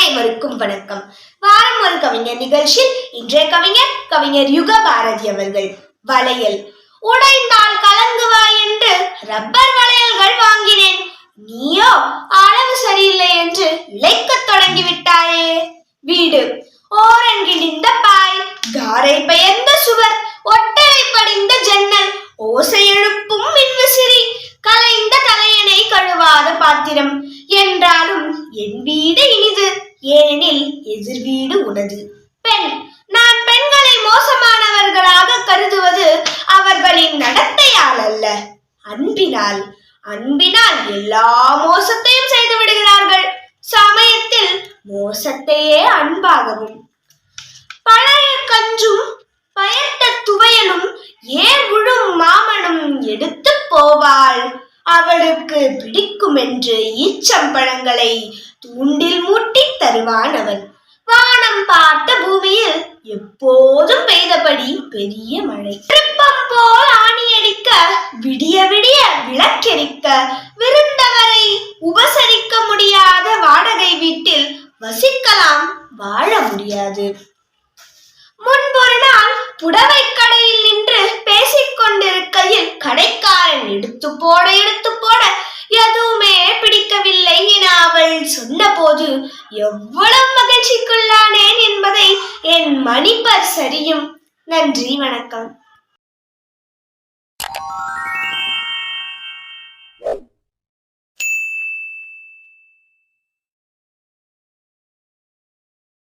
அனைவருக்கும் வணக்கம். வாரம் ஒரு கவிஞர் நிகழ்ச்சியில் இன்றைய கவிஞர் கவிஞர் யுக பாரதி அவர்கள். வளையல். உடைந்தால் கலங்குவாய் என்று ரப்பர் வளையல்கள் வாங்கினேன். நீயோ அளவு சரியில்லை என்று இழைக்க தொடங்கி விட்டாயே வீடு ஓரங்கிழிந்த பாய் காரை பெயர்ந்த சுவர் ஒட்டரை படிந்த ஜன்னல் ஓசை எழுப்பும் மின்விசிறி கலைந்த தலையணை கழுவாத பாத்திரம் என்றாலும் என் வீடு இனிது ஏனெனில் எதிர் வீடு உனது. பெண் நான் பெண்களை மோசமானவர்களாக கருதுவது அவர்களின் நடத்தையால் அல்ல. அன்பினால் அன்பினால் எல்லா மோசத்தையும் செய்து விடுகிறார்கள். சமயத்தில் மோசத்தையே அன்பாகவும். பழைய கஞ்சும் பயத்த துவையலும் ஏர் விழும் மாமனும் எடுத்து போவாள்? அவளுக்கு பிடிக்கும் என்று ஈச்சம்பழங்களை தூண்டில் மூட்டி தருவான் அவன். வானம் பார்த்த பூமியில் எப்போதும் பெய்தபடி பெரிய மழை. திருப்பம் போல் ஆணியடிக்க விடிய விடிய விளக்கெரிக்க விருந்தவரை உபசரிக்க முடியாத வாடகை வீட்டில் வசிக்கலாம் வாழ முடியாது. முன்பொரு நாள் புடவை கடை நின்று பேசிக் கொண்டிருக்கையில் கடைக்காரன் எடுத்து போட எடுத்து போட எதுவுமே பிடிக்கவில்லை என அவள் சொன்னபோது எவ்வளவு மகிழ்ச்சிக்குள்ளானேன் என்பதை என் மணிப்பர் சரியும். நன்றி வணக்கம்.